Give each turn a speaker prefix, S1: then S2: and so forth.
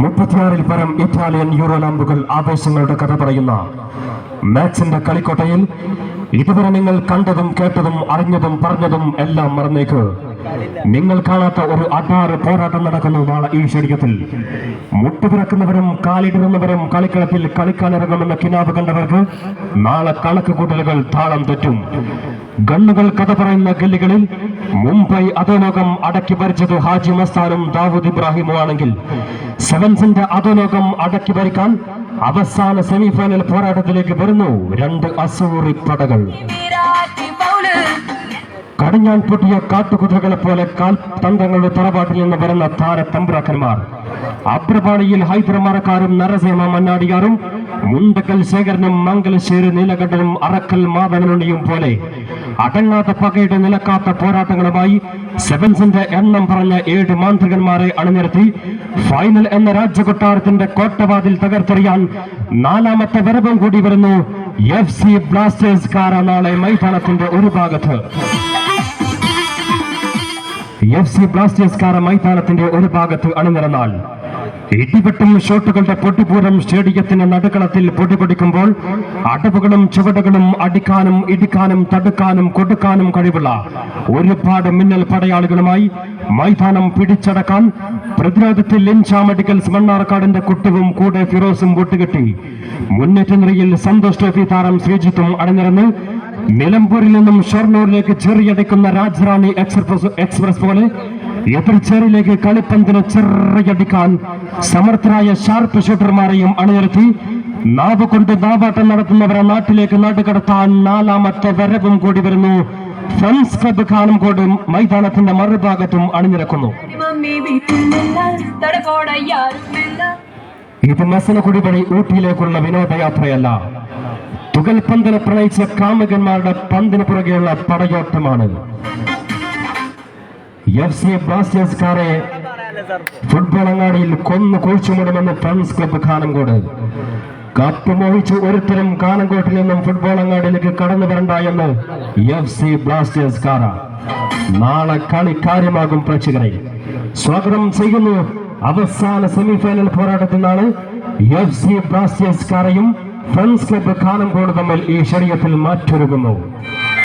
S1: മുപ്പത്തിയാറിൽ പരം Italian euro ലാമ്പുകൾ ആവേശങ്ങളുടെ കഥ പറയുന്ന മാച്ചിന്റെ കളിക്കോട്ടയിൽ ഇതുവരെ നിങ്ങൾ കണ്ടതും കേട്ടതും അറിഞ്ഞതും പറഞ്ഞതും എല്ലാം മറന്നേക്ക്. നിങ്ങൾ കാണാത്ത ഒരു അടാറ് പോരാട്ടം നടക്കുന്നു നാളെ ഈ ശരീരത്തിൽ മുട്ടുപിറക്കുന്നവരും കാലിടുന്നവരും കളിക്കളത്തിൽ കളിക്കാനിറങ്ങുമെന്ന കിനാവ് കണ്ടവർക്ക് നാളെ കണക്ക് കൂട്ടലുകൾ താളം തെറ്റും. ഗണ്ണുകൾ കഥ പറയുന്ന ഗല്ലികളിൽ മുംബൈ അധോലോകം അടക്കി ഭരിച്ചത് ഹാജി മസ്താനും ദാവൂദ് ഇബ്രാഹിമോ ആണെങ്കിൽ സെവൻസിന്റെ അധോലോകം അടക്കി ഭരിക്കാൻ അവസാന സെമിഫൈനൽ പോരാട്ടത്തിലേക്ക് വരുന്നു രണ്ട് അസൂറി പടകൾ കടിഞ്ഞാൻ പൊട്ടിയ കാട്ടുകുതിരകളെ പോലെ കാൽ തന്ത്രങ്ങളുടെ തറവാട്ടിൽ നിന്ന് വരുന്ന താര തമ്പുരാക്കന്മാർ. അപ്രപാണിയിൽ ഹൈദർമാരക്കാരും നരസേമ മണ്ണാടിയാറും മുണ്ടക്കൽ ശേഖരനും മംഗലശ്ശേരി നീലകണ്ഠനും അറക്കൽ മാതനുണ്ണിയും പോലെ അടങ്ങാത്ത പകയുടെ നിലക്കാത്ത പോരാട്ടങ്ങളുമായി സെവൻസിന്റെ എണ്ണം പറഞ്ഞ ഏഴ് മാന്ത്രികന്മാരെ അണിനിരത്തി ഫൈനൽ എന്ന രാജ്യകൊട്ടാരത്തിന്റെ കോട്ടവാതിൽ തകർത്തെറിയാൻ നാലാമത്തെ വരവും കൂടി വരുന്നു എഫ് സി ബ്ലാസ്റ്റേഴ്സ് കാര നാളെ മൈതാനത്തിന്റെ ഒരു ഭാഗത്ത്. എഫ് സി ബ്ലാസ്റ്റേഴ്സ് കാര മൈതാനത്തിന്റെ ഒരു ഭാഗത്ത് അണിനിരന്നാൽ. ഇടിവെട്ടും ഷോട്ടുകളുടെ പൊട്ടിപൂരം സ്റ്റേഡിയത്തിന്റെ നടുക്കളത്തിൽ പൊടിപൊടിക്കുമ്പോൾ അടവുകളും ചുവടുകളും അടിക്കാനും ഇടിക്കാനും തടുക്കാനും കൊടുക്കാനും കഴിവുള്ള ഒരുപാട് മിന്നൽ പടയാളികളുമായി മൈതാനം പിടിച്ചടക്കാൻ പ്രതിരോധത്തിൽ ലിൻഷാ മെഡിക്കൽസ് മണ്ണാർക്കാടിന്റെ കുട്ടിവും കൂടെ ഫിറോസും കൂട്ടുകെട്ടി മുന്നേറ്റ നിരയിൽ സന്തോഷ് ട്രോഫി താരം ശ്രീജിത്തും അണിനിരന്ന് നിലമ്പൂരിൽ നിന്നും ഷൊർണൂരിലേക്ക് ചെറിയടിക്കുന്ന രാജറാണി എക്സ്പ്രസ് എക്സ്പ്രസ് പോലെ എതിർച്ചേരിയിലേക്ക് കളിപ്പന്തിനെ ചെറിയടിക്കാൻ സമർത്ഥരായ ഷാർപ്പ് ഷൂട്ടർമാരെയും അണിനിരത്തി. നാവ് കൊണ്ട് നാവാട്ടം നടത്തുന്നവരെ നാട്ടിലേക്ക് നാട്ടുകടത്താൻ നാലാമത്തെ വരവും കൂടി വരുന്നു. ഫ്രണ്ട്സ് ക്ലബ് കാണും കൂടും മൈതാനത്തിന്റെ മറുഭാഗത്തും അണിനിരക്കുന്നു. ഇത് മസനക്കുടി വഴി ഊട്ടിയിലേക്കുള്ള വിനോദയാത്രയല്ല. തുകൽ പന്തിനെ പ്രണയിച്ച കാമുകന്മാരുടെ പന്തിന് പുറകെയുള്ള പടയോട്ടമാണ് ബ്ലാസ്റ്റേഴ്സ്കാരെ ഫുട്ബോൾ അങ്ങാടിയിൽ കൊന്നു കുഴിച്ചുമുടുമെന്ന് ഫ്രണ്ട്സ് ക്ലബ്ബ് കാനംകോട് കപ്പ് മോഹിച്ച് ഒരുത്തരും കാനംകോട്ടിൽ നിന്നും ഫുട്ബോൾ അങ്ങാടിയിലേക്ക് കടന്നു വരണ്ട എന്ന് എഫ് സി ബ്ലാസ്റ്റേഴ്സ് കാറ നാളെ കളി കാര്യമാകും പ്രേക്ഷകരെ. സ്വാഗതം ചെയ്യുന്നു അവസാന സെമിഫൈനൽ പോരാട്ടത്തിൽ നിന്നാണ് F C Blasters friends club Kanamkode തമ്മിൽ ഈ ശരീരത്തിൽ മാറ്റൊരുങ്ങുന്നു.